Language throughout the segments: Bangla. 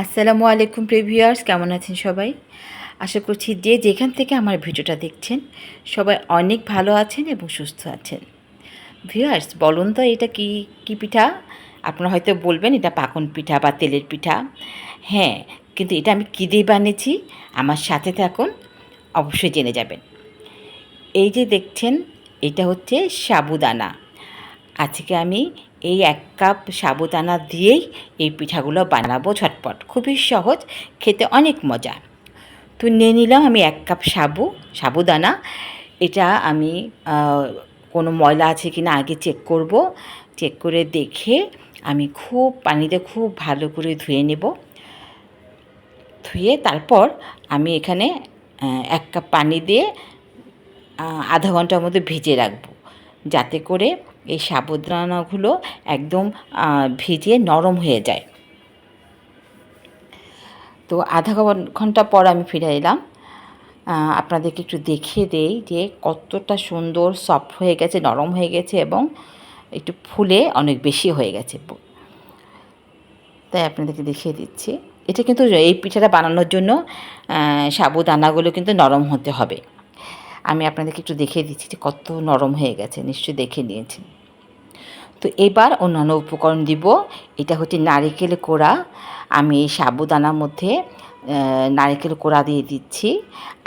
আসসালামু আলাইকুম প্রিভিউয়ার্স কেমন আছেন সবাই? আশা করছি যে যেখান থেকে আমার ভিডিওটা দেখছেন, সবাই অনেক ভালো আছেন এবং সুস্থ আছেন। ভিউয়ার্স, বলুন তো এটা কি কি পিঠা? আপনারা হয়তো বলবেন এটা পাকন পিঠা বা তেলের পিঠা। হ্যাঁ কিন্তু এটা আমি কী দিয়ে বানিয়েছি? আমার সাথে থাকুন, অবশ্যই জেনে যাবেন। এই যে দেখছেন, এটা হচ্ছে সাবুদানা। আজকে আমি এই এক কাপ সাবুদানা দিয়েই এই পিঠাগুলো বানাবো ঝটপট। খুবই সহজ, খেতে অনেক মজা। তো নিয়ে নিলাম আমি এক কাপ সাবু, সাবুদানা। এটা আমি কোনো ময়লা আছে কি না আগে চেক করব। চেক করে দেখে আমি খুব, পানিতে খুব ভালো করে ধুয়ে নেব। ধুয়ে তারপর আমি এখানে এক কাপ পানি দিয়ে আধা ঘণ্টার মধ্যে ভেজে রাখব। যাতে করে এই সাবুদানাগুলো একদম আহ, ভিজে নরম হয়ে যায়। তো আধা ঘন- ঘণ্টা পর আমি ফিরে এলাম। আপনাদেরকে একটু দেখিয়ে দেই যে কতটা সুন্দর সফট হয়ে গেছে নরম হয়ে গেছে এবং একটু ফুলে অনেক বেশি হয়ে গেছে। তাই আপনাদেরকে দেখিয়ে দিচ্ছি। এটা কিন্তু এই পিঠাটা বানানোর জন্য সাবুদানাগুলো কিন্তু নরম হতে হবে। আমি আপনাদেরকে একটু দেখিয়ে দিচ্ছি যে কত নরম হয়ে গেছে নিশ্চয়ই দেখে নিয়েছেন। তো এবার অন্যান্য উপকরণ দিব। এটা হচ্ছে নারিকেল কোড়া। আমি এই সাবুদানার মধ্যে নারকেল কোড়া দিয়ে দিচ্ছি।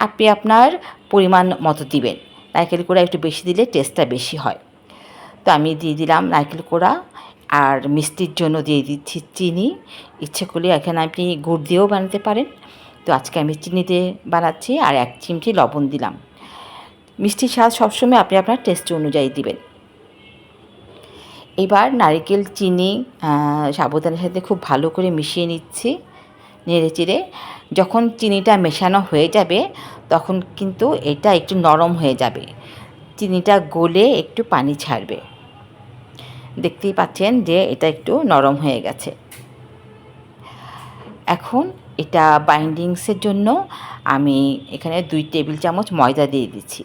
আপনি আপনার পরিমাণ মতো দিবেন। নারকেল কোড়া একটু বেশি দিলে টেস্টটা বেশি হয়। তো আমি দিয়ে দিলাম নারকেল কোড়া আর মিষ্টির জন্য দিয়ে দিচ্ছি চিনি। ইচ্ছে করলে এখানে আপনি গুড় দিয়েও বানাতে পারেন। তো আজকে আমি চিনি দিয়ে বানাচ্ছি আর এক চিমটি লবণ দিলাম। মিষ্টির স্বাদ সবসময় আপনি আপনার টেস্ট অনুযায়ী দিবেন। এবার নারকেল, চিনি সাবুদানার সাথে খুব ভালো করে মিশিয়ে নিচ্ছি, নেড়ে চেড়ে। যখন চিনিটা মেশানো হয়ে যাবে, তখন কিন্তু এটা একটু নরম হয়ে যাবে। চিনিটা গলে একটু পানি ছাড়বে। দেখতেই পাচ্ছেন যে এটা একটু নরম হয়ে গেছে। এখন এটা বাইন্ডিংসের জন্য আমি এখানে দুই টেবিল চামচ ময়দা দিয়ে দিচ্ছি।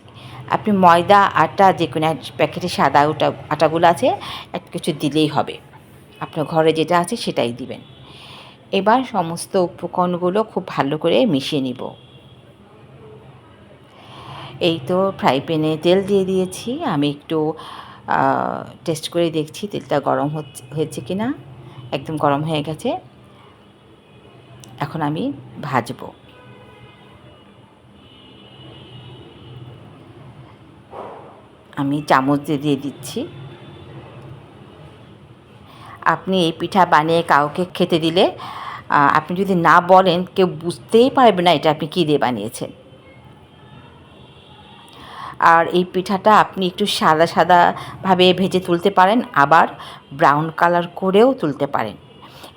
আপনি ময়দা, আটা যে কোনো এক প্যাকেটে সাদা ওটা আটাগুলো আছে, এক কিছু দিলেই হবে। আপনার ঘরে যেটা আছে সেটাই দিবেন। এবার সমস্ত উপকরণগুলো খুব ভালো করে মিশিয়ে নিব। এই তো ফ্রাই প্যানে তেল দিয়ে দিয়েছি। আমি একটু টেস্ট করে দেখছি তেলটা গরম হয়েছে কি না একদম গরম হয়ে গেছে। এখন আমি ভাজবো। আমি চামচ দিয়ে দিয়ে দিচ্ছি। আপনি এই পিঠা বানিয়ে কাউকে খেতে দিলে আপনি যদি না বলেন, কেউ বুঝতেই পারবে না এটা আপনি কী দিয়ে বানিয়েছেন। আর এই পিঠাটা আপনি একটু সাদা সাদাভাবে ভেজে তুলতে পারেন, আবার ব্রাউন কালার করেও তুলতে পারেন।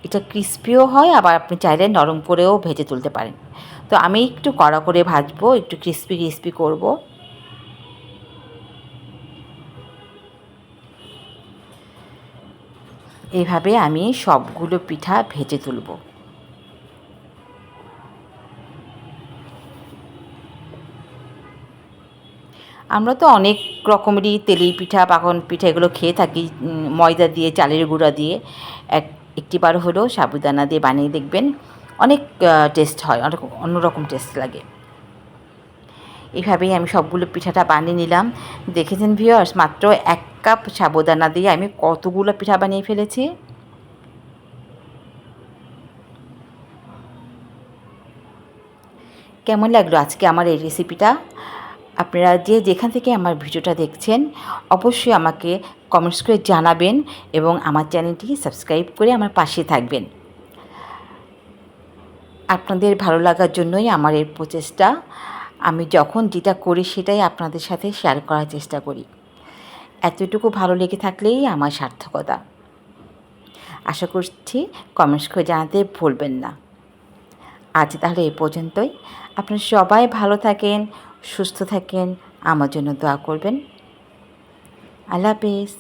এটা ক্রিস্পিও হয়, আবার আপনি চাইলে নরম করেও ভেজে তুলতে পারেন। তো আমি একটু কড়া করে ভাজবো, একটু ক্রিস্পি ক্রিস্পি করব। এইভাবে আমি সবগুলো পিঠা ভেজে তুলব। আমরা তো অনেক রকমেরই তেলি পিঠা, পাকন পিঠা এগুলো খেয়ে থাকি ময়দা দিয়ে, চালের গুঁড়া দিয়ে। এক, একটিবার হলেও সাবুদানা দিয়ে বানিয়ে দেখবেন। অনেক টেস্ট হয়, অনেক, অন্যরকম টেস্ট লাগে। এইভাবেই আমি সবগুলো পিঠাটা বানিয়ে নিলাম। দেখেছেন ভিওয়ার্স মাত্র এক কাপ সাবুদানা দিয়ে আমি কতগুলো পিঠা বানিয়ে ফেলেছি। কেমন লাগল আজকে আমার এই রেসিপিটা আপনারা যে যেখান থেকে আমার ভিডিওটা দেখছেন, অবশ্যই আমাকে কমেন্টস করে জানাবেন এবং আমার চ্যানেলটি সাবস্ক্রাইব করে আমার পাশে থাকবেন। আপনাদের ভালো লাগার জন্যই আমার এই প্রচেষ্টা আমি যখন যেটা করি সেটাই আপনাদের সাথে শেয়ার করার চেষ্টা করি। এতটুকু ভালো লেগে থাকলেই আমার সার্থকতা। আশা করছি কমেন্টস করে জানাতে ভুলবেন না। আজ তাহলে এ পর্যন্তই। আপনারা সবাই ভালো থাকেন, সুস্থ থাকেন, আমার জন্য দোয়া করবেন। আল্লাহ হাফেজ।